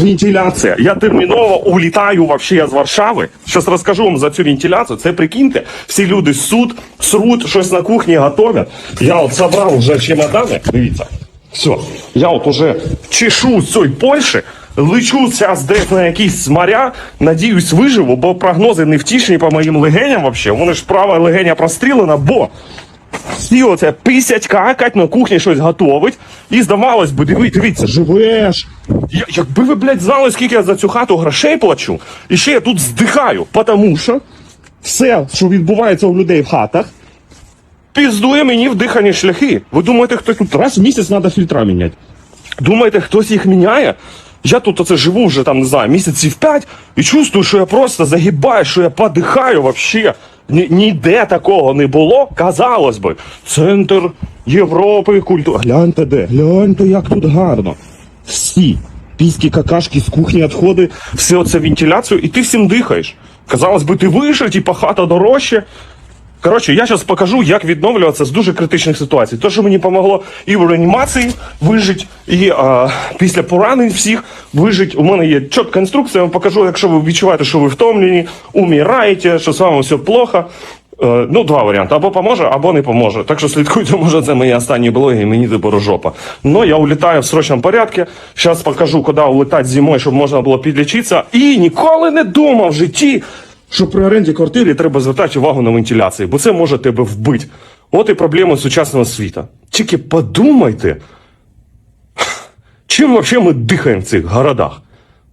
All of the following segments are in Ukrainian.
вентиляція. Я терміново улітаю вообще з Варшави. Щас розкажу вам за цю вентиляцію. Це прикиньте, всі люди суд, срут, щось на кухні готовлять. Я от забрав вже чемодани. Дивіться. Все, я от уже чешу з цієї Польщі, лечу зараз десь на якісь моря, надіюсь, виживу, бо прогнози не втішні по моїм легеням вообще. Вони ж права легеня прострілена, бо всі оце писять, какать, на кухні щось готовить. І здавалось би, диви, дивіться, живеш. Я, якби ви, блядь, знали, скільки я за цю хату грошей плачу, і ще я тут здихаю, тому що все, що відбувається у людей в хатах, піздує мені в дихані шляхи. Ви думаєте, хтось тут раз в місяць треба фільтра міняти? Думаєте, хтось їх міняє? Я тут оце живу вже там, не знаю, місяців п'ять і чувствую, що я просто загибаю, що я подихаю вообще. Ні, ніде такого не було, казалось би. Центр Європи, культура. Гляньте де, гляньте, як тут гарно. Всі піські какашки з кухні відходи, все оце вентиляцію, і ти всім дихаєш. Казалось би, ти вийшов, типа хата дорожче. Коротше, я зараз покажу, як відновлюватися з дуже критичних ситуацій. То, що мені допомогло і в реанімації вижити, і а, після поранень всіх вижити. У мене є чітка інструкція, я вам покажу, якщо ви відчуваєте, що ви втомлені, умираєте, що з вами все плохо. Е, ну, два варіанти. Або поможе, або не поможе. Так що слідкуйте, може, це мої останні блоги, і мені тепер жопа. Но я улітаю в срочному порядку. Зараз покажу, куди улетати зимою, щоб можна було підлічитися. І ніколи не думав в житті, що при оренді квартири треба звертати увагу на вентиляцію, бо це може тебе вбити. От і проблема сучасного світу. Тільки подумайте, чим взагалі ми дихаємо в цих городах?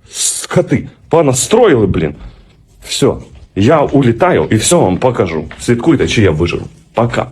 Скоти, понастроїли, блін. Все, я улітаю і все вам покажу. Слідкуйте, чи я виживу. Пока.